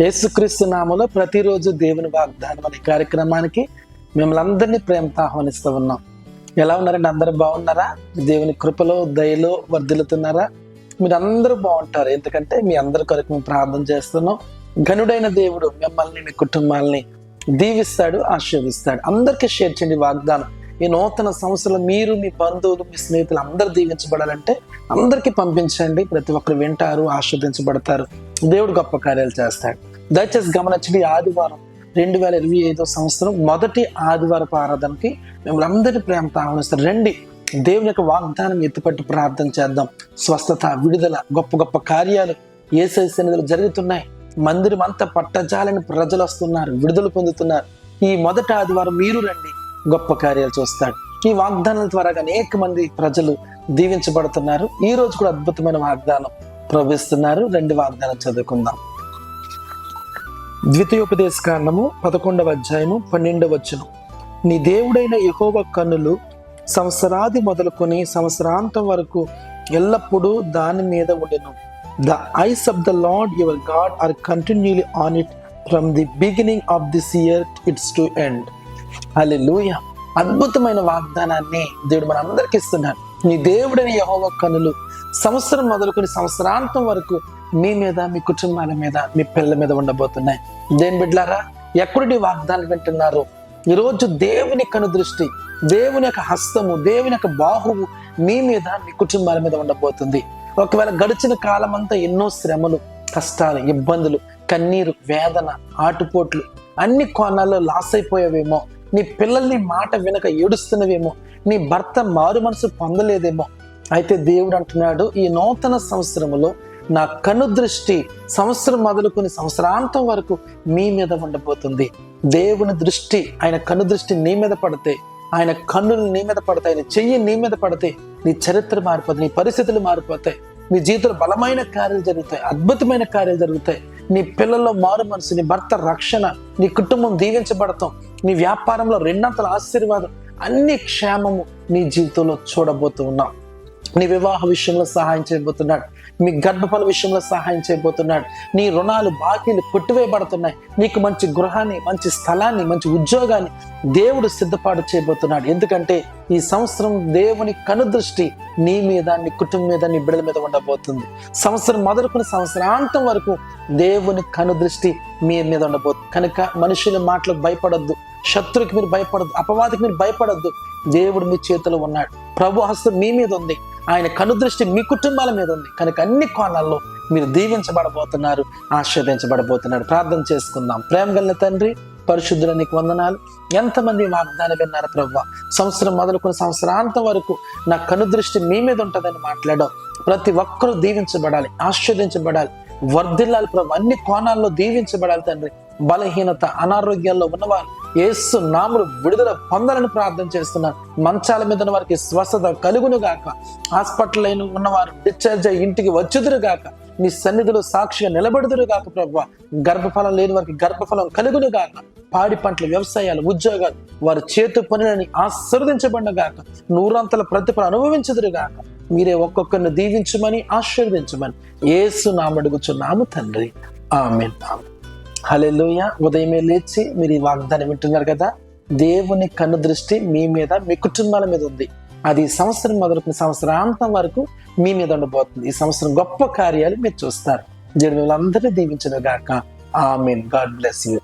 యేసుక్రీస్తు నామలో ప్రతిరోజు దేవుని వాగ్దానం అనే కార్యక్రమానికి మిమ్మల్ని అందరినీ ప్రేమతో ఆహ్వానిస్తూ ఉన్నాం. ఎలా ఉన్నారండి? అందరూ బాగున్నారా? దేవుని కృపలో దయలో వర్ధిల్లుతున్నారా? మీరు అందరూ బాగుంటారు. ఎందుకంటే మీ అందరి కొరకు మేము ప్రార్థన చేస్తున్నాం. ఘనుడైన దేవుడు మిమ్మల్ని మీ కుటుంబాలని దీవిస్తాడు ఆశీర్వదిస్తాడు. అందరికీ షేర్ చేయండి వాగ్దానం. ఈ నూతన సంవత్సరంలో మీరు మీ బంధువులు మీ స్నేహితులు అందరూ దీవించబడాలంటే అందరికీ పంపించండి. ప్రతి ఒక్కరు వింటారు ఆస్వాదించబడతారు దేవుడు గొప్ప కార్యాలు చేస్తాడు. దయచేసి గమనించండి ఆదివారం రెండు వేల ఇరవై ఐదో సంవత్సరం మొదటి ఆదివారపు ఆరాధనకి మిమ్మల్ని అందరి ప్రేమతో ఆహ్వానిస్తారు రండి. దేవుని యొక్క వాగ్దానం ఎత్తుపట్టి ప్రార్థన చేద్దాం. స్వస్థత విడుదల గొప్ప గొప్ప కార్యాలు ఏసై సన్నిధులు జరుగుతున్నాయి. మందిరం అంతా పట్టజాలని ప్రజలు వస్తున్నారు విడుదల పొందుతున్నారు. ఈ మొదటి ఆదివారం మీరు రండి గొప్ప కార్యాలు చూస్తాడు ఈ వాగ్దానాల ద్వారా అనేక మంది ప్రజలు దీవించబడుతున్నారు. ఈ రోజు కూడా అద్భుతమైన వాగ్దానం ప్రవేశిస్తున్నారు రెండు వాగ్దానం చదువుకుందాం. ద్వితీయోపదేశ కారణము పదకొండవ అధ్యాయము పన్నెండవ వచ్చును నీ దేవుడైన యహోవ కన్నులు సంవత్సరాది మొదలుకొని సంవత్సరాంతం వరకు ఎల్లప్పుడూ దాని మీద ఉండెను. The eyes of the Lord your God are continuously on it from the beginning of this year it's to end hallelujah అద్భుతమైన వాగ్దానాన్ని దేవుడు మనందరికి ఇస్తున్నాడు. నీ దేవుడని యహోవ కనులు సంవత్సరం మొదలుకొని సంవత్సరాంతం వరకు మీ మీద మీ కుటుంబాల మీద మీ పిల్లల మీద ఉండబోతున్నాయి. దేని బిడ్లారా ఎక్కడి వాగ్దానం వింటున్నారు ఈరోజు దేవుని కను దృష్టి దేవుని యొక్క హస్తము దేవుని యొక్క బాహువు మీ మీద మీ కుటుంబాల మీద ఉండబోతుంది. ఒకవేళ గడిచిన కాలం అంతా ఎన్నో శ్రమలు కష్టాలు ఇబ్బందులు కన్నీరు వేదన ఆటుపోట్లు అన్ని కోణాల్లో లాస్ అయిపోయావేమో నీ పిల్లల్ని మాట వినక ఏడుస్తున్నవేమో నీ భర్త మారు మనసు పొందలేదేమో. అయితే దేవుడు అంటున్నాడు ఈ నూతన సంవత్సరములో నా కను దృష్టి సంవత్సరం మొదలుకొని సంవత్సరాంతం వరకు మీ మీద ఉండబోతుంది. దేవుని దృష్టి ఆయన కను దృష్టి నీ మీద పడితే ఆయన కన్నులు నీ మీద పడతాయి ఆయన చెయ్యి నీ మీద పడితే నీ చరిత్ర మారిపోతుంది నీ పరిస్థితులు మారిపోతాయి నీ జీవితంలో బలమైన కార్యాలు జరుగుతాయి అద్భుతమైన కార్యాలు జరుగుతాయి. నీ పిల్లల్లో మారు మనసు నీ భర్త రక్షణ నీ కుటుంబం దీవించబడతాం నీ వ్యాపారంలో రెండంతల ఆశీర్వాదం అన్ని క్షేమము నీ జీవితంలో చూడబోతూ నీ వివాహ విషయంలో సహాయం చేయబోతున్నాడు. మీ గర్భఫల విషయంలో సహాయం చేయబోతున్నాడు. నీ రుణాలు బాకీలు కొట్టివేయబడుతున్నాయి. నీకు మంచి గృహాన్ని మంచి స్థలాన్ని మంచి ఉద్యోగాన్ని దేవుడు సిద్ధపాటు చేయబోతున్నాడు. ఎందుకంటే ఈ సంవత్సరం దేవుని కనుదృష్టి నీ మీద నీ కుటుంబం మీద నీ బిడ్డల మీద ఉండబోతుంది. సంవత్సరం మొదలుకుని సంవత్సరాంతం వరకు దేవుని కనుదృష్టి మీ మీద ఉండబోతుంది కనుక మనుషుల మాటలకు భయపడొద్దు. శత్రుకి మీరు భయపడద్దు అపవాదికి మీరు భయపడద్దు. దేవుడు మీ చేతిలో ఉన్నాడు. ప్రభు హస్తం మీ మీద ఉంది. ఆయన కనుదృష్టి మీ కుటుంబాల మీద ఉంది. కనుక అన్ని కోణాల్లో మీరు దీవించబడబోతున్నారు ఆశీర్వదించబడబోతున్నారు. ప్రార్థన చేసుకుందాం. ప్రేమ గల తండ్రి పరిశుద్ధుల నీకు వందనాలు. ఎంతమంది వాగ్దానం విన్నారు ప్రభు? సంవత్సరం మొదలుకున్న సంవత్సరాంతం వరకు నా కనుదృష్టి మీ మీద ఉంటుందని మాట్లాడడం ప్రతి ఒక్కరూ దీవించబడాలి ఆస్వాదించబడాలి వర్ధిల్లాలి ప్రభు. అన్ని కోణాల్లో దీవించబడాలి తండ్రి. బలహీనత అనారోగ్యాల్లో ఉన్నవారు ఏసు నాములు విడుదల పొందాలని ప్రార్థన చేస్తున్నారు మంచాల మీద ఉన్న వారికి స్వస్థత కలుగును గాక హాస్పిటల్ అయిన ఉన్నవారు డిశ్చార్జ్ అయ్యి ఇంటికి వచ్చుదురు గాక నీ సన్నిధిలో సాక్షిగా నిలబడుదురు గాక ప్రభు గర్భఫలం లేని వారికి గర్భఫలం కలుగును గాక పాడి పంటల వ్యవసాయాలు ఉద్యోగాలు వారి చేతు పనులని ఆశీర్వదించబడిన గాక నూరంతల ప్రతిఫలం అనుభవించదురు గాక మీరే ఒక్కొక్కరిని దీవించమని ఆశీర్వదించమని ఏసు నామడుగుచున్నాము తండ్రి. ఆమె హలెలుయ ఉదయమే లేచి మీరు ఈ వాగ్దానం వింటున్నారు కదా? దేవుని కన్ను దృష్టి మీ మీద మీ కుటుంబాల మీద ఉంది. అది ఈ సంవత్సరం మొదలుకున్న సంవత్సరాంతం వరకు మీ మీద ఉండబోతుంది. ఈ సంవత్సరం గొప్ప కార్యాలు మీరు చూస్తారు. దేవుని అందరినీ దీవించిన గాక ఆమెన్. God bless you.